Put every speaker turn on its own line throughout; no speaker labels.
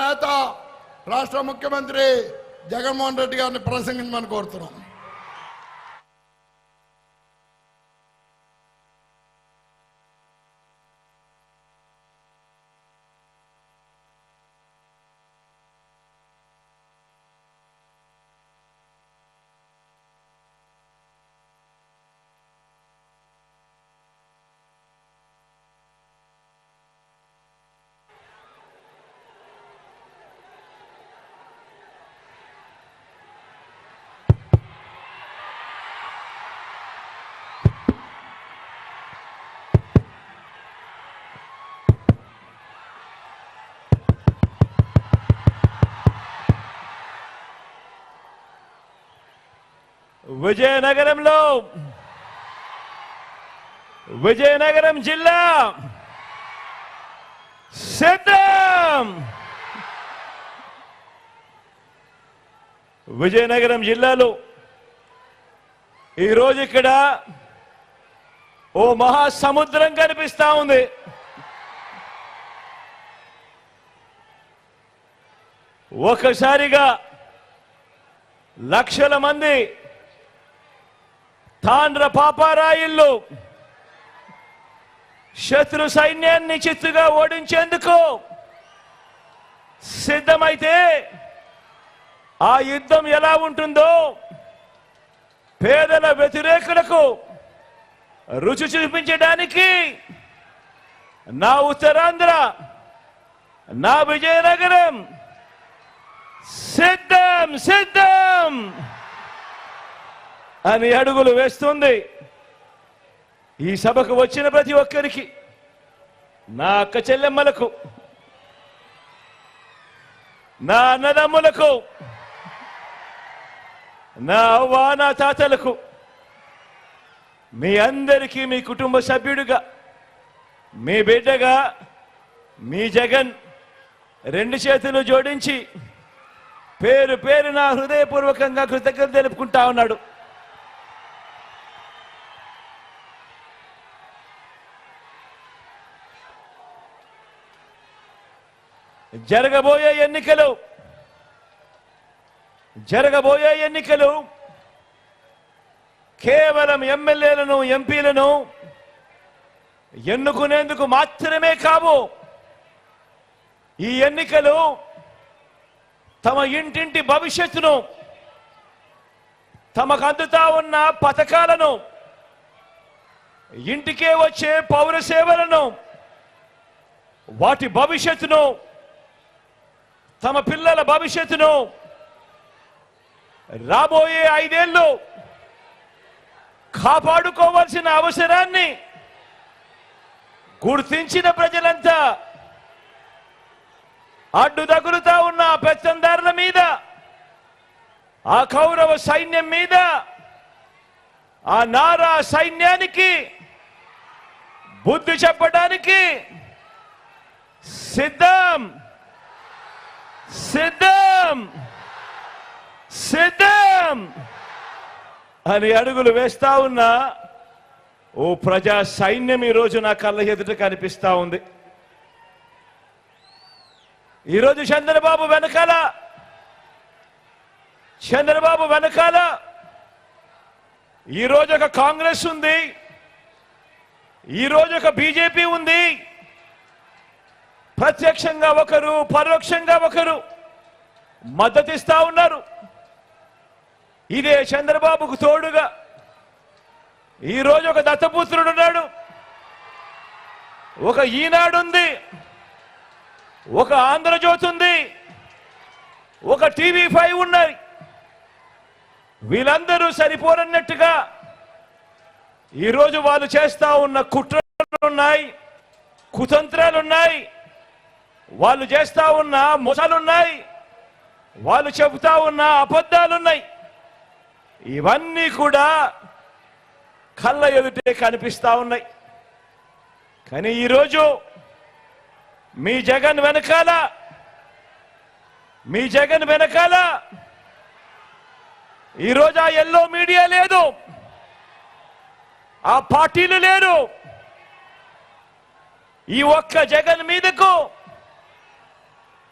నేత రాష్ట్ర ముఖ్యమంత్రి జగన్మోహన్ రెడ్డి గారిని ప్రసంగించమని కోరుతున్నాం.
విజయనగరంలో విజయనగరం జిల్లా సిద్ధం. విజయనగరం జిల్లాలో ఈరోజు ఇక్కడ ఓ మహాసముద్రం కనిపిస్తా ఉంది. ఒకసారిగా లక్షల మంది తాండ్ర పాపారాయిల్లు శత్రు సైన్యాన్ని చిత్తుగా ఓడించేందుకు సిద్ధమైతే ఆ యుద్ధం ఎలా ఉంటుందో పేదల వ్యతిరేకులకు రుచి చూపించడానికి నా ఉత్తరాంధ్ర నా విజయనగరం సిద్ధం సిద్ధం! అని అడుగులు వేస్తుంది. ఈ సభకు వచ్చిన ప్రతి ఒక్కరికి నా అక్క చెల్లెమ్మలకు నా అన్నదమ్ములకు నా అవ్వ నా తాతలకు మీ అందరికీ మీ కుటుంబ సభ్యుడిగా మీ బిడ్డగా మీ జగన్ రెండు చేతులు జోడించి పేరు పేరు నా హృదయపూర్వకంగా కృతజ్ఞత తెలుపుకుంటా ఉన్నాడు. జరగబోయే ఎన్నికలు. జరగబోయే ఎన్నికలు. కేవలం ఎమ్మెల్యేలను ఎంపీలను ఎన్నుకునేందుకు మాత్రమే కావు. ఈ ఎన్నికలు తమ ఇంటింటి భవిష్యత్తును తమకు అందుతా ఉన్న పథకాలను ఇంటికే వచ్చే పౌర సేవలను వాటి భవిష్యత్తును తమ పిల్లల భవిష్యత్తును రాబోయే ఐదేళ్ళు కాపాడుకోవాల్సిన అవసరాన్ని గుర్తించిన ప్రజలంతా అడ్డు తగులుతా ఉన్న పెత్తందారుల మీద ఆ కౌరవ సైన్యం మీద ఆ నారా సైన్యానికి బుద్ధి చెప్పడానికి సిద్ధం. సిద్ధం! సిద్ధం! అని అడుగులు వేస్తా ఉన్నా ఓ ప్రజా సైన్యం ఈరోజు నా కళ్ళ ఎదుట కనిపిస్తా ఉంది. ఈరోజు చంద్రబాబు వెనకాల చంద్రబాబు వెనకాల ఈరోజు ఒక కాంగ్రెస్ ఉంది ఈరోజు ఒక బీజేపీ ఉంది ప్రత్యక్షంగా ఒకరు పరోక్షంగా ఒకరు మద్దతిస్తా ఉన్నారు. ఇదే చంద్రబాబుకు తోడుగా ఈరోజు ఒక దత్తపుత్రుడు ఉన్నాడు. ఒక ఈనాడుంది ఒక ఆంధ్రజ్యోతి ఉంది ఒక టీవీ ఫైవ్ ఉన్నాయి వీళ్ళందరూ సరిపోరన్నట్టుగా ఈరోజు వాళ్ళు చేస్తా ఉన్న కుట్రలు ఉన్నాయి కుతంత్రాలు ఉన్నాయి. వాళ్ళు చేస్తా ఉన్న ముసలున్నాయి వాళ్ళు చెబుతా ఉన్న అబద్ధాలున్నాయి. ఇవన్నీ కూడా కళ్ళ ఎదుటే కనిపిస్తా ఉన్నాయి. కానీ ఈరోజు మీ జగన్ వెనకాల మీ జగన్ వెనకాల ఈరోజు ఆ ఎల్లో మీడియా లేదు ఆ పార్టీలు లేరు. ఈ ఒక్క జగన్ మీదకు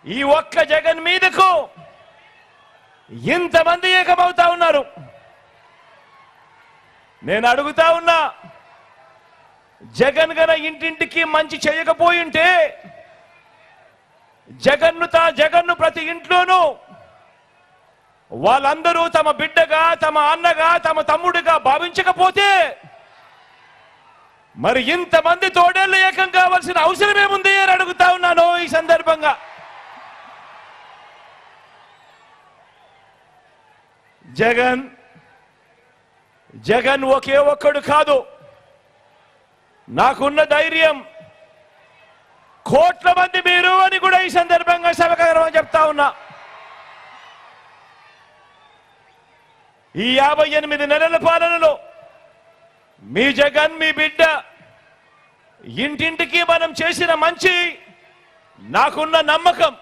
ఈ ఒక్క జగన్ మీదకు ఇంతమంది ఏకమవుతా ఉన్నారు. నేను అడుగుతా ఉన్నా జగన్ గన ఇంటింటికి మంచి చేయకపోయింటే జగన్ను తా జగన్ను ప్రతి ఇంట్లోనూ వాళ్ళందరూ తమ బిడ్డగా తమ అన్నగా తమ తమ్ముడిగా భావించకపోతే మరి ఇంతమంది తోడేళ్ళు ఏకం కావాల్సిన అవసరం ఏముంది అని అడుగుతా ఉన్నాను ఈ సందర్భంగా జగన్ జగన్ ఒకే ఒక్కడు కాదు. నాకున్న ధైర్యం కోట్ల మంది మీరు అని కూడా ఈ సందర్భంగా సభకరం చెప్తా ఉన్నా. ఈ యాభై ఎనిమిది నెలల పాలనలో మీ జగన్ మీ బిడ్డ ఇంటింటికి మనం చేసిన మంచి నాకున్న నమ్మకం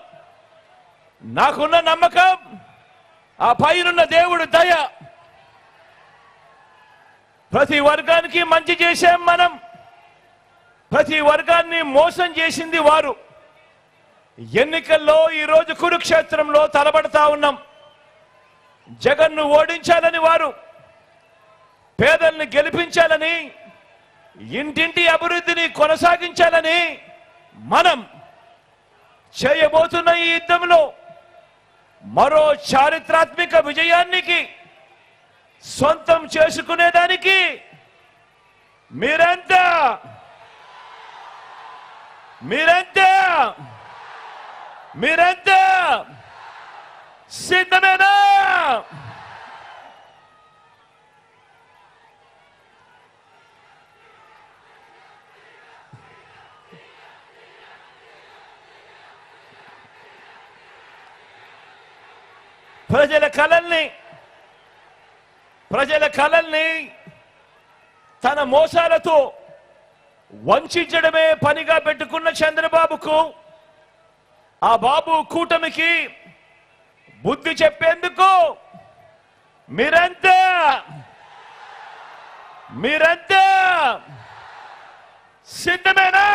నాకున్న నమ్మకం ఆ పైనున్న దేవుడు దయ. ప్రతి వర్గానికి మంచి చేశాం మనం. ప్రతి వర్గాన్ని మోసం చేసింది వారు. ఎన్నికల్లో ఈరోజు కురుక్షేత్రంలో తలబడతా ఉన్నాం. జగన్ను ఓడించాలని వారు పేదల్ని గెలిపించాలని ఇంటింటి అభివృద్ధిని కొనసాగించాలని మనం చేయబోతున్న ఈ యుద్ధంలో మరో చారిత్రాత్మక విజయానికి సొంతం చేసుకునేదానికి మీరంతా? మీరంతా? మీరంతా? సిద్ధమేనా ప్రజల కళల్ని ప్రజల కళల్ని తన మోసాలతో వంచడమే పనిగా పెట్టుకున్న చంద్రబాబుకు ఆ బాబు కూటమికి బుద్ధి చెప్పేందుకు మీరంతా మీరంతా సిద్ధమేనా?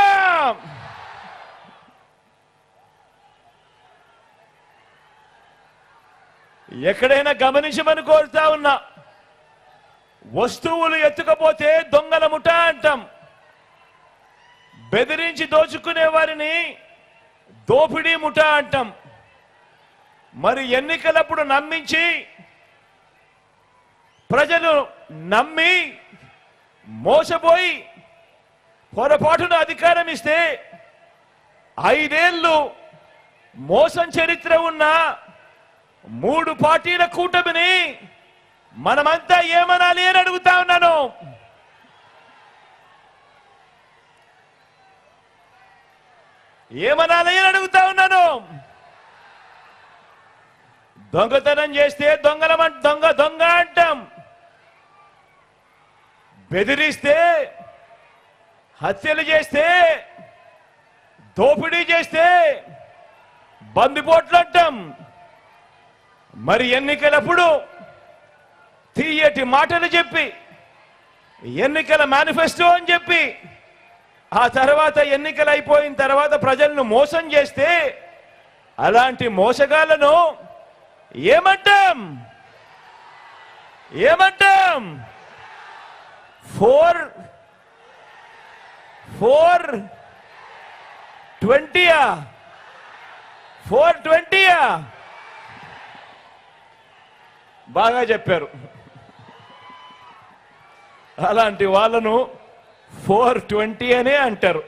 ఎక్కడైనా గమనించమని కోరుతా ఉన్నా. వస్తువులు ఎత్తుకపోతే దొంగల ముఠ అంటాం. బెదిరించి దోచుకునే వారిని దోపిడీ ముఠ అంటాం. మరి ఎన్నికలప్పుడు నమ్మించి ప్రజలు నమ్మి మోసపోయి పొరపాటున అధికారం ఇస్తే ఐదేళ్ళు మోసం చరిత్ర ఉన్న మూడు పార్టీల కూటమిని మనమంతా ఏమనాలి అని అడుగుతా ఉన్నాను. ఏమనాలి అని అడుగుతా ఉన్నాను. దొంగతనం చేస్తే దొంగలం అంట దొంగ దొంగ అంటాం. బెదిరిస్తే హత్యలు చేస్తే దోపిడీ చేస్తే బందిపోట్లు అంటాం. మరి ఎన్నికలప్పుడు తీయటి మాటలు చెప్పి ఎన్నికల మేనిఫెస్టో అని చెప్పి ఆ తర్వాత ఎన్నికలు అయిపోయిన తర్వాత ప్రజలను మోసం చేస్తే అలాంటి మోసగాళ్ళను ఏమంటాం? ఏమంటాం? ఫోర్ ఫోర్ ట్వంటీయా? ఫోర్ ట్వంటీయా? బాగా చెప్పారు. అలాంటి వాళ్ళను ఫోర్ ట్వంటీ అనే అంటారు.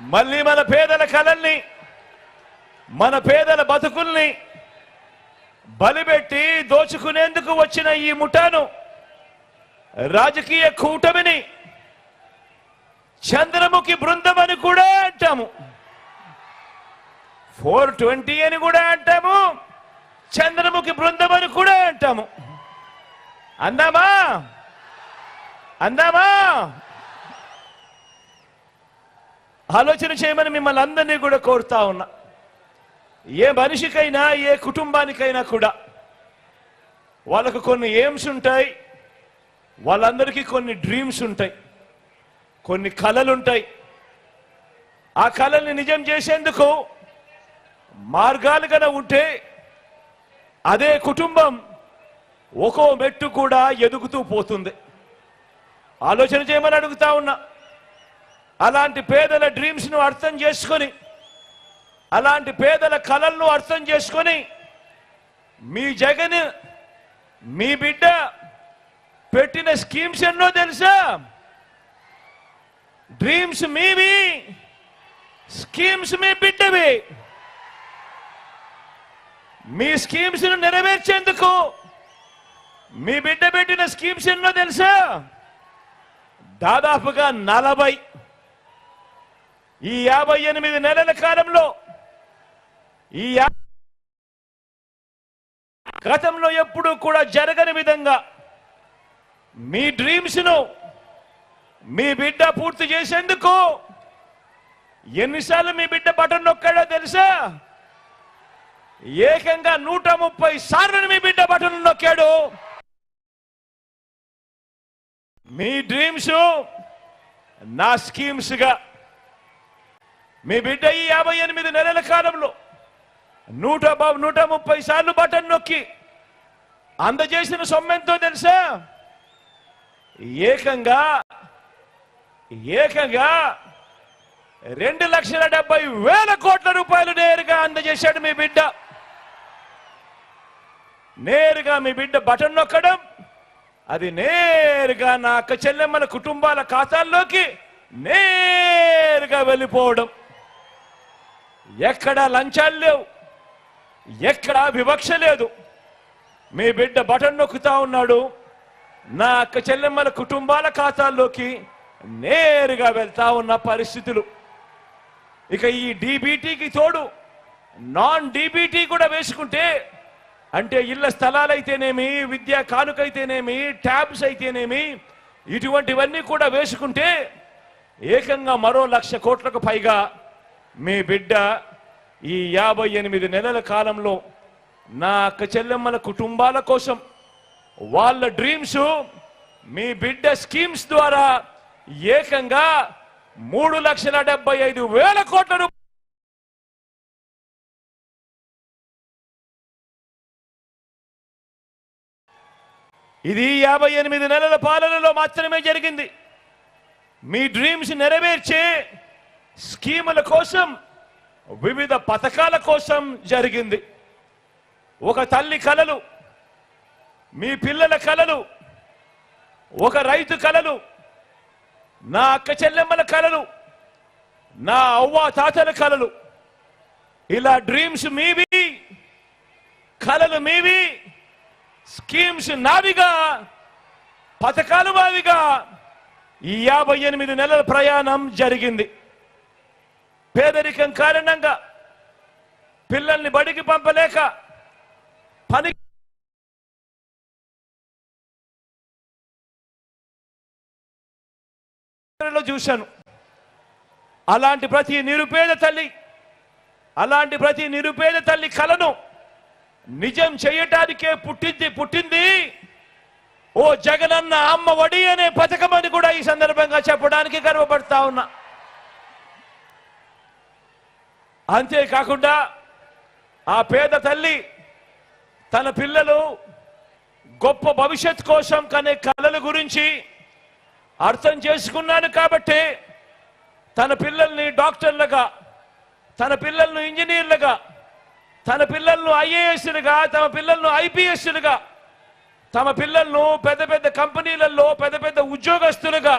మళ్ళీ మన పేదల కళల్ని మన పేదల బతుకుల్ని బలిపెట్టి దోచుకునేందుకు వచ్చిన ఈ ముఠాను రాజకీయ కూటమిని చంద్రముఖి బృందం అని కూడా అంటాము. ఫోర్ ట్వంటీ అని కూడా అంటాము. చంద్రముఖి బృందం అని కూడా అంటాము. అందామా? అందామా? ఆలోచన చేయమని మిమ్మల్ని అందరినీ కూడా కోరుతా ఉన్నా. ఏ మనిషికైనా ఏ కుటుంబానికైనా కూడా వాళ్ళకు కొన్ని ఎయిమ్స్ ఉంటాయి వాళ్ళందరికీ కొన్ని డ్రీమ్స్ ఉంటాయి కొన్ని కళలు ఉంటాయి ఆ కళల్ని నిజం చేసేందుకు మార్గాలు గన ఉంటే అదే కుటుంబం ఒక్కో మెట్టు కూడా ఎదుగుతూ పోతుంది. ఆలోచన చేయమని అడుగుతా ఉన్నా. అలాంటి పేదల డ్రీమ్స్ను అర్థం చేసుకొని అలాంటి పేదల కళలను అర్థం చేసుకొని మీ జగన్ మీ బిడ్డ పెట్టిన స్కీమ్స్ ఎన్నో తెలుసా? డ్రీమ్స్ మీవి స్కీమ్స్ మీ బిడ్డవి. మీ స్కీమ్స్ను నెరవేర్చేందుకు మీ బిడ్డ పెట్టిన స్కీమ్స్ ఎన్నో తెలుసా? దాదాపుగా నలభై. ఈ యాభై ఎనిమిది నెలల కాలంలో ఈ యా- గతంలో ఎప్పుడూ కూడా జరగని విధంగా మీ డ్రీమ్స్ను మీ బిడ్డ పూర్తి చేసేందుకు ఎన్నిసార్లు మీ బిడ్డ బటన్ నొక్కాడో తెలుసా? ఏకంగా నూట ముప్పై సార్లు మీ బిడ్డ బటన్ నొక్కాడు. మీ డ్రీమ్స్ నా స్కీమ్స్గా మీ బిడ్డ ఈ యాభై ఎనిమిది నెలల కాలంలో నూట నూట ముప్పై సార్లు బటన్ నొక్కి అందజేసిన సొమ్మెంతో తెలుసా? ఏకంగా ఏకంగా రెండు లక్షల డెబ్బై వేల కోట్ల రూపాయలు నేరుగా అందజేశాడు మీ బిడ్డ. నేరుగా మీ బిడ్డ బటన్ నొక్కడం అది నేరుగా నా అక్క చెల్లెమ్మల కుటుంబాల ఖాతాల్లోకి నేరుగా వెళ్ళిపోవడం. ఎక్కడా లంచాలు లేవు. ఎక్కడా వివక్ష లేదు. మీ బిడ్డ బటన్ నొక్కుతా ఉన్నాడు. నా అక్క చెల్లెమ్మల కుటుంబాల ఖాతాల్లోకి నేరుగా వెళ్తా ఉన్న పరిస్థితులు. ఇక ఈ డీబీటీకి తోడు నాన్ డీబీటీ కూడా వేసుకుంటే అంటే ఇళ్ళ స్థలాలైతేనేమి విద్యా కానుకైతేనేమి ట్యాబ్స్ అయితేనేమి ఇటువంటివన్నీ కూడా వేసుకుంటే ఏకంగా మరో లక్ష కోట్లకు పైగా మీ బిడ్డ ఈ యాభై ఎనిమిది నెలల కాలంలో నా అక్క చెల్లెమ్మల కుటుంబాల కోసం వాళ్ళ డ్రీమ్స్ మీ బిడ్డ స్కీమ్స్ ద్వారా ఏకంగా మూడు లక్షల డెబ్బై ఐదు వేల కోట్ల రూపాయలు ఇది యాభై ఎనిమిది నెలల పాలనలో మాత్రమే జరిగింది. మీ డ్రీమ్స్ నెరవేర్చే స్కీముల కోసం వివిధ పథకాల కోసం జరిగింది. ఒక తల్లి కలలు మీ పిల్లల కలలు ఒక రైతు కలలు నా అక్క చెల్లెమ్మల కలలు నా అవ్వ తాతల కలలు. ఇలా డ్రీమ్స్ మీవి కలలు మీవి స్కీమ్స్ నావిగా పథకాలు వావిగా ఈ యాభై ఎనిమిది నెలల ప్రయాణం జరిగింది. పేదరికం కారణంగా పిల్లల్ని బడికి పంపలేక పని చూశాను. అలాంటి ప్రతి నిరుపేద తల్లి అలాంటి ప్రతి నిరుపేద తల్లి కలను నిజం చేయటానికే పుట్టింది పుట్టింది. ఓ జగనన్న అమ్మ వడి అనే పథకం అని కూడా ఈ సందర్భంగా చెప్పడానికి గర్వపడతా ఉన్నా. అంతేకాకుండా ఆ పేద తల్లి తన పిల్లలు గొప్ప భవిష్యత్ కోసం కనే కళల గురించి అర్థం చేసుకున్నాను కాబట్టి తన పిల్లల్ని డాక్టర్లుగా తన పిల్లలను ఇంజనీర్లుగా తన పిల్లలను ఐఏఎస్లుగా తమ పిల్లలను ఐపీఎస్లుగా తమ పిల్లలను పెద్ద పెద్ద కంపెనీలలో పెద్ద పెద్ద ఉద్యోగస్తులుగా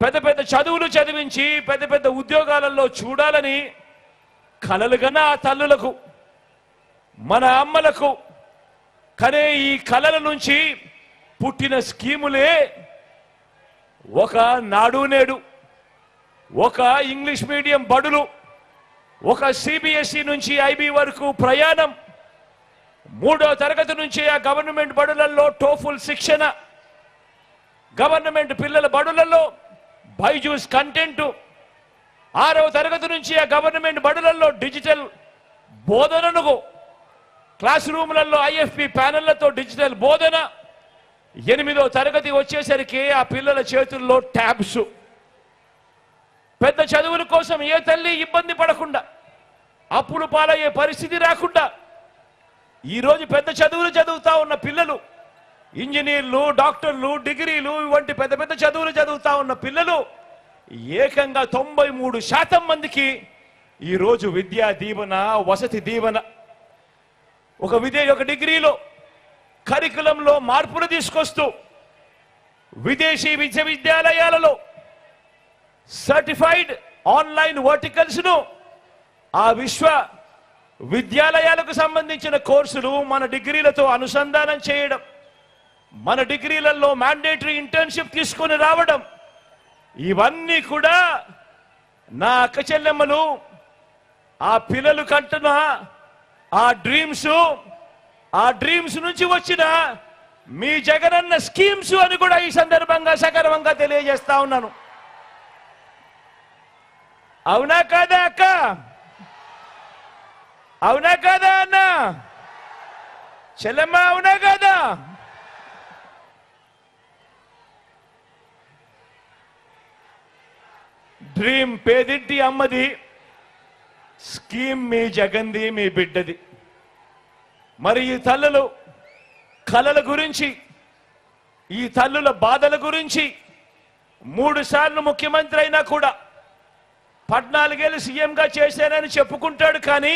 పెద్ద పెద్ద చదువులు చదివించి పెద్ద పెద్ద ఉద్యోగాలలో చూడాలని కలలుగానే ఆ తల్లులకు మన అమ్మలకు కానీ ఈ కలల నుంచి పుట్టిన స్కీములే ఒక నాడు నేడు ఒక ఇంగ్లీష్ మీడియం బడులు ఒక సిబిఎస్ఈ నుంచి ఐబీ వరకు ప్రయాణం మూడో తరగతి నుంచి ఆ గవర్నమెంట్ బడులలో టోఫుల్ శిక్షణ గవర్నమెంట్ పిల్లల బడులలో బైజూస్ కంటెంటు ఆరవ తరగతి నుంచి ఆ గవర్నమెంట్ బడులలో డిజిటల్ బోధనను క్లాస్ రూమ్లలో ఐఎఫ్పి ప్యానెళ్ళతో డిజిటల్ బోధన ఎనిమిదో తరగతి వచ్చేసరికి ఆ పిల్లల చేతుల్లో ట్యాబ్స్. పెద్ద చదువుల కోసం ఏ తల్లి ఇబ్బంది పడకుండా అప్పులు పాలయ్యే పరిస్థితి రాకుండా ఈరోజు పెద్ద చదువులు చదువుతా ఉన్న పిల్లలు ఇంజనీర్లు డాక్టర్లు డిగ్రీలు వంటి పెద్ద పెద్ద చదువులు చదువుతా ఉన్న పిల్లలు ఏకంగా తొంభై మూడు శాతం మందికి ఈరోజు విద్యా దీవెన వసతి దీవెన. ఒక విదే ఒక డిగ్రీలో కరికులంలో మార్పులు తీసుకొస్తూ విదేశీ విశ్వవిద్యాలయాలలో సర్టిఫైడ్ ఆన్లైన్ వర్టికల్స్ను ఆ విశ్వ విద్యాలయాలకు సంబంధించిన కోర్సులు మన డిగ్రీలతో అనుసంధానం చేయడం మన డిగ్రీలలో మ్యాండేటరీ ఇంటర్న్షిప్ తీసుకొని రావడం ఇవన్నీ కూడా నా అక్క చెల్లెమ్మలు ఆ పిల్లలు కంటున్న ఆ డ్రీమ్స్ ఆ డ్రీమ్స్ నుంచి వచ్చిన మీ జగనన్న స్కీమ్స్ అని కూడా ఈ సందర్భంగా సగర్వంగా తెలియజేస్తా ఉన్నాను. అవునా కాదా అక్క? అవునా కాదా అన్న? చెల్లెమ్మ అవునా కాదా? డ్రీమ్ పేదింటి అమ్మది. స్కీమ్ మీ జగంది మీ బిడ్డది. మరి ఈ తల్లులు కలల గురించి ఈ తల్లుల బాధల గురించి మూడు సార్లు ముఖ్యమంత్రి అయినా కూడా పద్నాలుగేళ్ళు సీఎంగా చేశానని చెప్పుకుంటాడు కానీ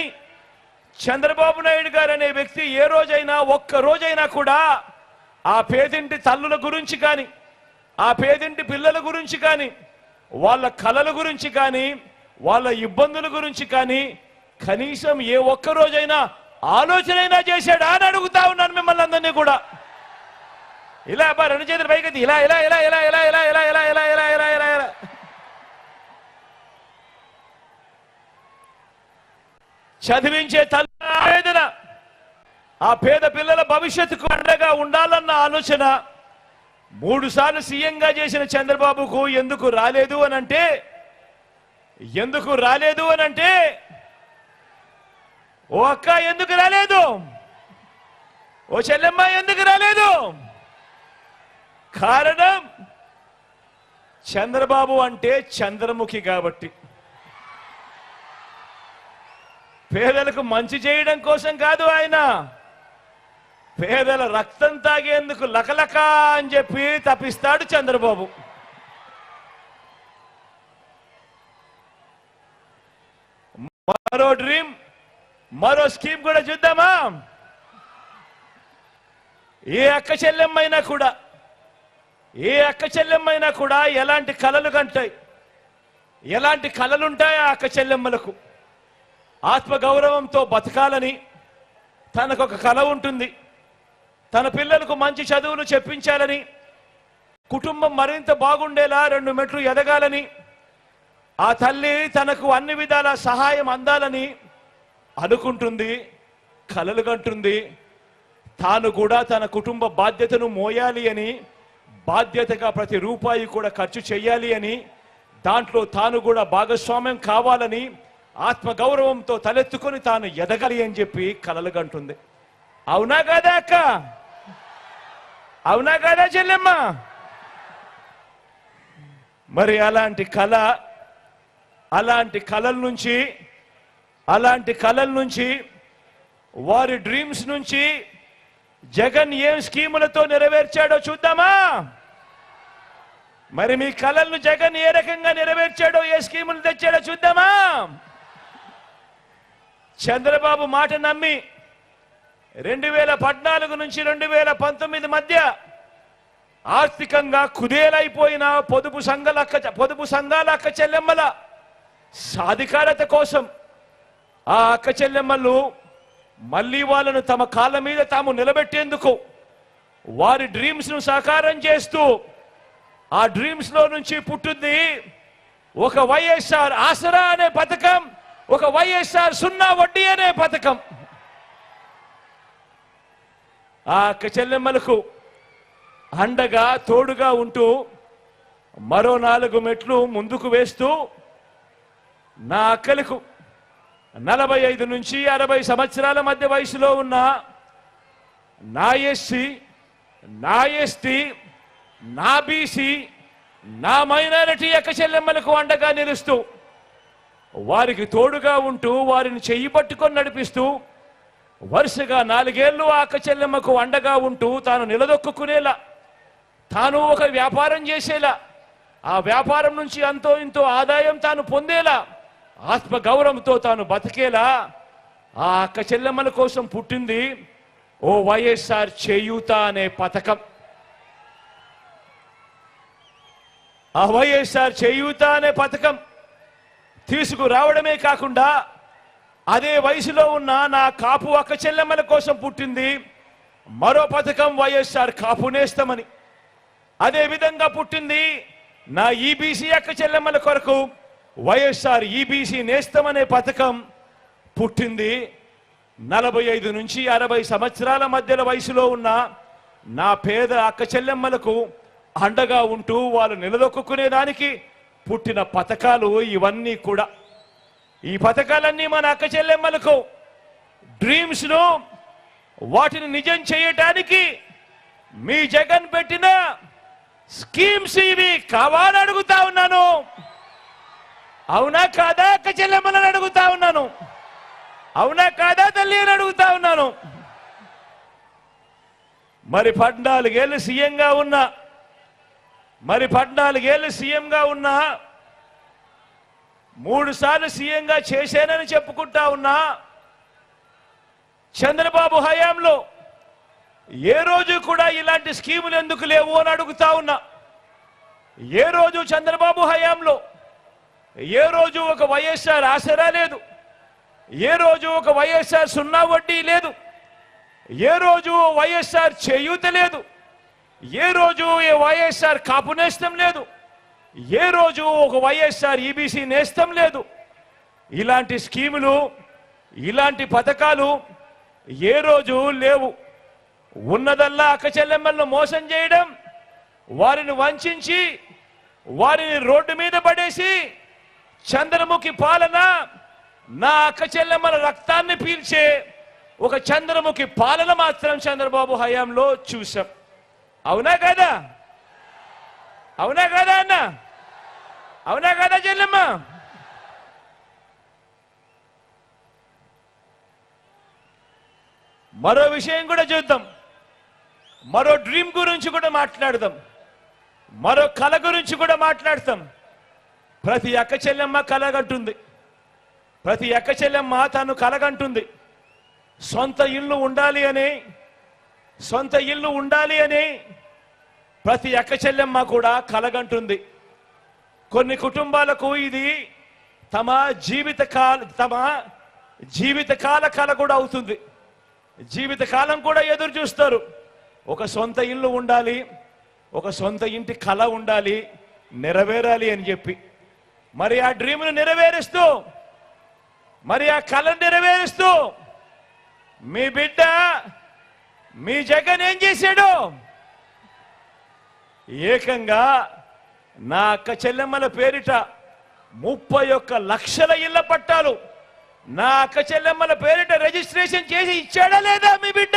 చంద్రబాబు నాయుడు గారు అనే వ్యక్తి ఏ రోజైనా ఒక్క రోజైనా కూడా ఆ పేదింటి తల్లుల గురించి కానీ ఆ పేదింటి పిల్లల గురించి కానీ వాళ్ళ కళల గురించి కానీ వాళ్ళ ఇబ్బందుల గురించి కానీ కనీసం ఏ ఒక్క రోజైనా ఆలోచనైనా చేశాడా అని అడుగుతా ఉన్నాను మిమ్మల్ని అందరినీ కూడా ఇలా అబ్బా రెండు చేతులు పైకి ఇలా ఇలా ఇలా ఇలా ఇలా ఇలా ఇలా ఇలా ఇలా ఇలా ఇలా ఇలా ఇలా చదివించే తల్లి ఆవేదన ఆ పేద పిల్లల భవిష్యత్తుకు అండగా ఉండాలన్న ఆలోచన మూడు సార్లు సీఎంగా చేసిన చంద్రబాబుకు ఎందుకు రాలేదు అని అంటే ఎందుకు రాలేదు అని అంటే ఓ అక్క ఎందుకు రాలేదు? ఓ చెల్లెమ్మ ఎందుకు రాలేదు? కారణం చంద్రబాబు అంటే చంద్రముఖి కాబట్టి. పేదలకు మంచి చేయడం కోసం కాదు ఆయన. పేదల రక్తం తాగేందుకు లకలక అని చెప్పి తప్పిస్తాడు చంద్రబాబు. మరో డ్రీమ్ మరో స్కీమ్ కూడా చూద్దామా? ఏ అక్క చెల్లెమ్మైనా కూడా ఏ అక్క చెల్లెమ్మైనా కూడా ఎలాంటి కలలు కంటాయి? ఎలాంటి కలలుంటాయి ఆ అక్క చెల్లెమ్మలకు? ఆత్మగౌరవంతో బతకాలని తనకొక కళ ఉంటుంది. తన పిల్లలకు మంచి చదువులు చెప్పించాలని కుటుంబం మరింత బాగుండేలా రెండు మెట్లు ఎదగాలని ఆ తల్లి తనకు అన్ని విధాల సహాయం అందాలని అనుకుంటుంది కలలు కంటుంది. తాను కూడా తన కుటుంబ బాధ్యతను మోయాలి అని బాధ్యతగా ప్రతి రూపాయి కూడా ఖర్చు చేయాలి అని దాంట్లో తాను కూడా భాగస్వామ్యం కావాలని ఆత్మగౌరవంతో తలెత్తుకొని తాను ఎదగాలి అని చెప్పి కలలుగంటుంది అవునా కాదా అక్క? అవునా కాదా చెల్లెమ్మ? మరి అలాంటి కళ అలాంటి కళల నుంచి అలాంటి కళల నుంచి వారి డ్రీమ్స్ నుంచి జగన్ ఏం స్కీములతో నెరవేర్చాడో చూద్దామా? మరి మీ కళలను జగన్ ఏ రకంగా నెరవేర్చాడో ఏ స్కీములు తెచ్చాడో చూద్దామా? చంద్రబాబు మాట నమ్మి రెండు వేల పద్నాలుగు నుంచి రెండు వేల పంతొమ్మిది మధ్య ఆర్థికంగా కుదేలైపోయిన పొదుపు సంఘాల పొదుపు సంఘాల అక్క చెల్లెమ్మల సాధికారత కోసం ఆ అక్క చెల్లెమ్మలు మళ్ళీ వాళ్ళను తమ కాళ్ళ మీద తాము నిలబెట్టేందుకు వారి డ్రీమ్స్ను సాకారం చేస్తూ ఆ డ్రీమ్స్లో నుంచి పుట్టింది ఒక వైఎస్ఆర్ ఆసరా అనే పథకం ఒక వైఎస్ఆర్ సున్నా వడ్డీ అనే పథకం. ఆ అక్క చెల్లెమ్మలకు అండగా తోడుగా ఉంటూ మరో నాలుగు మెట్లు ముందుకు వేస్తూ నా అక్కలకు నలభై ఐదు నుంచి అరవై సంవత్సరాల మధ్య వయసులో ఉన్న నా ఎస్సీ నా ఎస్టీ నా బీసీ నా మైనారిటీ అక్క చెల్లెమ్మలకు అండగా నిలుస్తూ వారికి తోడుగా ఉంటూ వారిని చెయ్యి పట్టుకొని నడిపిస్తూ వరుసగా నాలుగేళ్ళు ఆకచెల్లెమ్మకు అండగా ఉంటూ తాను నిలదొక్కునేలా తాను ఒక వ్యాపారం చేసేలా ఆ వ్యాపారం నుంచి అంతో ఇంతో ఆదాయం తాను పొందేలా ఆత్మ గౌరవంతో తాను బతికేలా ఆ అక్క చెల్లెమ్మల కోసం పుట్టింది ఓ వైఎస్ఆర్ చేయూత అనే పథకం. ఆ వైఎస్ఆర్ చేయూత అనే పథకం తీసుకురావడమే కాకుండా అదే వయసులో ఉన్న నా కాపు అక్క చెల్లెమ్మల కోసం పుట్టింది. మరో పథకం వైఎస్ఆర్ కాపునేస్తామని అదే విధంగా పుట్టింది నా ఈబీసీ అక్క చెల్లెమ్మల కొరకు వైఎస్ఆర్ ఈబీసీ నేస్తమనే పథకం పుట్టింది. నలభై ఐదు నుంచి అరవై సంవత్సరాల మధ్యల వయసులో ఉన్న నా పేద అక్క చెల్లెమ్మలకు అండగా ఉంటూ వాళ్ళు నిలదొక్కునే దానికి పుట్టిన పథకాలు ఇవన్నీ కూడా. ఈ పథకాలన్నీ మన అక్క చెల్లెమ్మలకు. డ్రీమ్స్ను వాటిని నిజం చేయటానికి మీ జగన్ పెట్టిన స్కీమ్స్ ఇవి కావాలని అడుగుతా ఉన్నాను. అవునా కాదా అక్క చెల్లెమ్మలని అడుగుతా ఉన్నాను. అవునా కాదా తల్లి అని అడుగుతా ఉన్నాను. మరి పద్నాలుగేళ్ళు సీఎంగా ఉన్నా మరి పద్నాలుగేళ్ళు సీఎంగా ఉన్నా మూడు సార్లు సీఎంగా చేశానని చెప్పుకుంటా ఉన్నా చంద్రబాబు హయాంలో ఏ రోజు కూడా ఇలాంటి స్కీములు ఎందుకు లేవు అని అడుగుతా ఉన్నా. ఏ రోజు చంద్రబాబు హయాంలో ఏ రోజు ఒక వైఎస్ఆర్ ఆసరా లేదు. ఏ రోజు ఒక వైఎస్ఆర్ సున్నా వడ్డీ లేదు. ఏ రోజు వైఎస్ఆర్ చేయూత లేదు. ఏ రోజు ఏ వైఎస్ఆర్ కాపునేస్తం లేదు. ఏ రోజు ఒక వైఎస్ఆర్ ఈబీసీ నేస్తం లేదు. ఇలాంటి స్కీములు ఇలాంటి పథకాలు ఏ రోజు లేవు. ఉన్నదల్లా అక్కచెల్లెమ్మలను మోసం చేయడం వారిని వంచించి వారిని రోడ్డు మీద పడేసి చంద్రముఖి పాలన నా అక్కచెల్లెమ్మల రక్తాన్ని పీల్చే ఒక చంద్రముఖి పాలన మాత్రం చంద్రబాబు హయాంలో చూసాం అవునా కదా? అవునా కదా అన్న? అవునా కదా చెల్లెమ్మ? మరో విషయం కూడా చూద్దాం. మరో డ్రీమ్ గురించి కూడా మాట్లాడదాం. మరో కళ గురించి కూడా మాట్లాడతాం. ప్రతి అక్క చెల్లెమ్మ కలగంటుంది. ప్రతి అక్క చెల్లెమ్మ తను కలగంటుంది. సొంత ఇల్లు ఉండాలి అని సొంత ఇల్లు ఉండాలి అని ప్రతి అక్క చెల్లెమ్మ కూడా కలగంటుంది. కొన్ని కుటుంబాలకు ఇది తమ జీవిత కాల తమ జీవితకాల కళ కూడా అవుతుంది. జీవితకాలం కూడా ఎదురు చూస్తారు. ఒక సొంత ఇల్లు ఉండాలి ఒక సొంత ఇంటి కళ ఉండాలి నెరవేరాలి అని చెప్పి. మరి ఆ డ్రీమ్ను నెరవేరుస్తూ మరి ఆ కళ నెరవేరుస్తూ మీ బిడ్డ మీ జగన్ ఏం చేశాడు? ఏకంగా నా అక్క చెల్లెమ్మల పేరిట ముప్పై ఒక్క లక్షల ఇళ్ళ పట్టాలు నా అక్క చెల్లెమ్మల పేరిట రిజిస్ట్రేషన్ చేసి ఇచ్చాడా లేదా మీ బిడ్డ?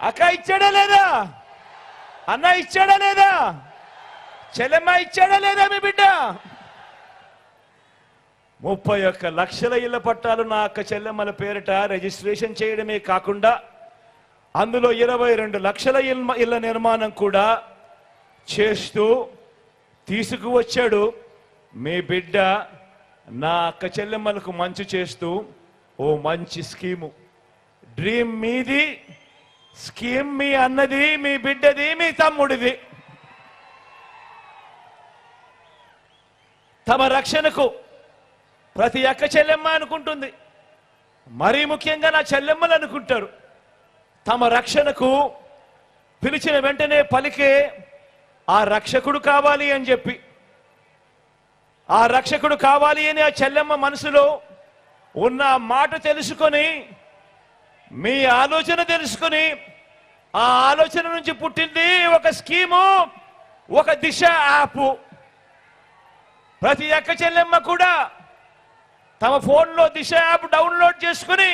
అక్క ఇచ్చాడా లేదా? అన్న ఇచ్చాడా లేదా? చెల్లెమ్మ ఇచ్చాడా లేదా మీ బిడ్డ? ముప్పై ఒక్క లక్షల ఇళ్ళ పట్టాలు నా అక్క చెల్లెమ్మల పేరిట రిజిస్ట్రేషన్ చేయడమే కాకుండా అందులో ఇరవై రెండు లక్షల ఇల్మ ఇళ్ళ నిర్మాణం కూడా చేస్తూ తీసుకువచ్చాడు. మీ బిడ్డ నా అక్క చెల్లెమ్మలకు మంచి చేస్తూ ఓ మంచి స్కీము. డ్రీమ్ మీది స్కీమ్ మీ అన్నది మీ బిడ్డది మీ తమ్ముడిది. తమ రక్షణకు ప్రతి అక్క చెల్లెమ్మ అనుకుంటుంది. మరీ ముఖ్యంగా నా చెల్లెమ్మలు అనుకుంటారు. తమ రక్షణకు పిలిచిన వెంటనే పలికే ఆ రక్షకుడు కావాలి అని చెప్పి. ఆ రక్షకుడు కావాలి అని ఆ చెల్లెమ్మ మనసులో ఉన్న మాట తెలుసుకొని మీ ఆలోచన తెలుసుకొని ఆ ఆలోచన నుంచి పుట్టింది ఒక స్కీము ఒక దిశ యాప్. ప్రతి అక్క చెల్లెమ్మ కూడా తమ ఫోన్లో దిశ యాప్ డౌన్లోడ్ చేసుకుని